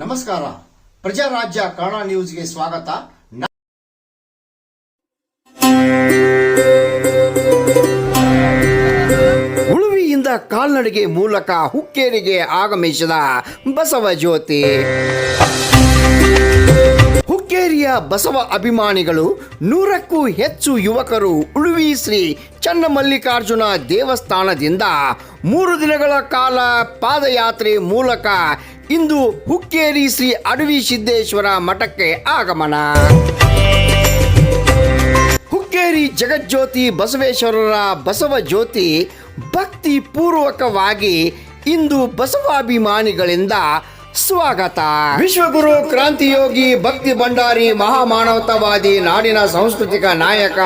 ನಮಸ್ಕಾರ. ಪ್ರಜಾರಾಜ್ಯ ಕನ್ನಡ ನ್ಯೂಸ್ಗೆ ಸ್ವಾಗತ. ಉಳುವಿಯಿಂದ ಕಾಲ್ನಡಿಗೆ ಮೂಲಕ ಹುಕ್ಕೇರಿಗೆ ಆಗಮಿಸಿದ ಬಸವ ಜ್ಯೋತಿ. ಹುಕ್ಕೇರಿಯ ಬಸವ ಅಭಿಮಾನಿಗಳು ನೂರಕ್ಕೂ ಹೆಚ್ಚು ಯುವಕರು ಉಳುವಿ ಶ್ರೀ ಚನ್ನಮಲ್ಲಿಕಾರ್ಜುನ ದೇವಸ್ಥಾನದಿಂದ ಮೂರು ದಿನಗಳ ಕಾಲ ಪಾದಯಾತ್ರೆ ಮೂಲಕ ಇಂದು ಹುಕ್ಕೇರಿ ಶ್ರೀ ಅಡವಿ ಸಿದ್ದೇಶ್ವರ ಮಠಕ್ಕೆ ಆಗಮನ. ಹುಕ್ಕೇರಿ ಜಗಜ್ಯೋತಿ ಬಸವೇಶ್ವರರ ಬಸವ ಜ್ಯೋತಿ ಭಕ್ತಿ ಪೂರ್ವಕವಾಗಿ ಇಂದು ಬಸವಾಭಿಮಾನಿಗಳಿಂದ ಸ್ವಾಗತ. ವಿಶ್ವಗುರು ಕ್ರಾಂತಿಯೋಗಿ ಭಕ್ತಿ ಭಂಡಾರಿ ಮಹಾಮಾನವತಾವಾದಿ ನಾಡಿನ ಸಾಂಸ್ಕೃತಿಕ ನಾಯಕ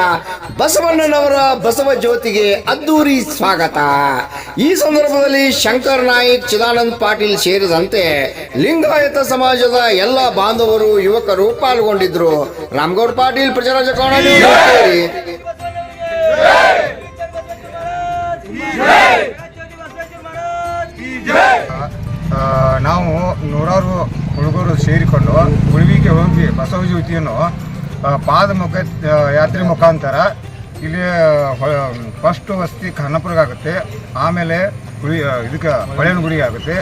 ಬಸವಣ್ಣನವರ ಬಸವ ಜ್ಯೋತಿಗೆ ಅದ್ದೂರಿ ಸ್ವಾಗತ. ಈ ಸಂದರ್ಭದಲ್ಲಿ ಶಂಕರ್ ನಾಯಕ್ ಚಿದಾನಂದ್ ಪಾಟೀಲ್ ಸೇರಿದಂತೆ ಲಿಂಗಾಯತ ಸಮಾಜದ ಎಲ್ಲ ಬಾಂಧವರು ಯುವಕರು ಪಾಲ್ಗೊಂಡಿದ್ರು. ರಾಮಗೌಡ್ ಪಾಟೀಲ್ ಪ್ರಜಾರಾಜ ನಾವು ನೂರಾರು ಹುಡುಗರು ಸೇರಿಕೊಂಡು ಉಳುವಿಗೆ ಹೋಗಿ ಬಸವ ಜ್ಯೋತಿಯನ್ನು ಪಾದ ಮುಖ ಯಾತ್ರೆ ಮುಖಾಂತರ ಇಲ್ಲಿ ಫಸ್ಟ್ ವಸ್ತಿ ಆಗುತ್ತೆ. ಆಮೇಲೆ ಗುಳಿ ಇದಕ್ಕೆ ಗುಡಿ ಆಗುತ್ತೆ.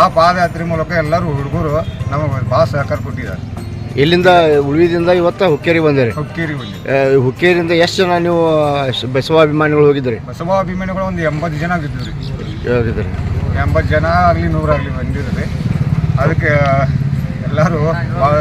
ಆ ಪಾದಯಾತ್ರೆ ಮೂಲಕ ಎಲ್ಲರೂ ಹುಡುಗರು ನಮಗೆ ಭಾಳ ಸಹಕಾರ ಕೊಟ್ಟಿದ್ದಾರೆ. ಇಲ್ಲಿಂದ ಉಳಿದಿಂದ ಇವತ್ತ ಹುಕ್ಕೇರಿ ಬಂದಿರಿ? ಹುಕ್ಕೇರಿ ಬಂದಿರಿ ಹುಕ್ಕೇರಿಯಿಂದ ಎಷ್ಟು ಜನ ನೀವು ಬಸವಾಭಿಮಾನಿಗಳು ಹೋಗಿದ್ರಿ? ಬಸವಾಭಿಮಾನಿಗಳು ಒಂದು ಎಂಬತ್ತು ಜನ ಆಗಿದ್ದರು ಎಂಬತ್ತು ಜನ ಆಗಲಿ ನೂರಾಗಲಿ ಬಂದಿದ್ದಾರೆ ಅದಕ್ಕೆ ಎಲ್ಲರೂ ಭಾಳ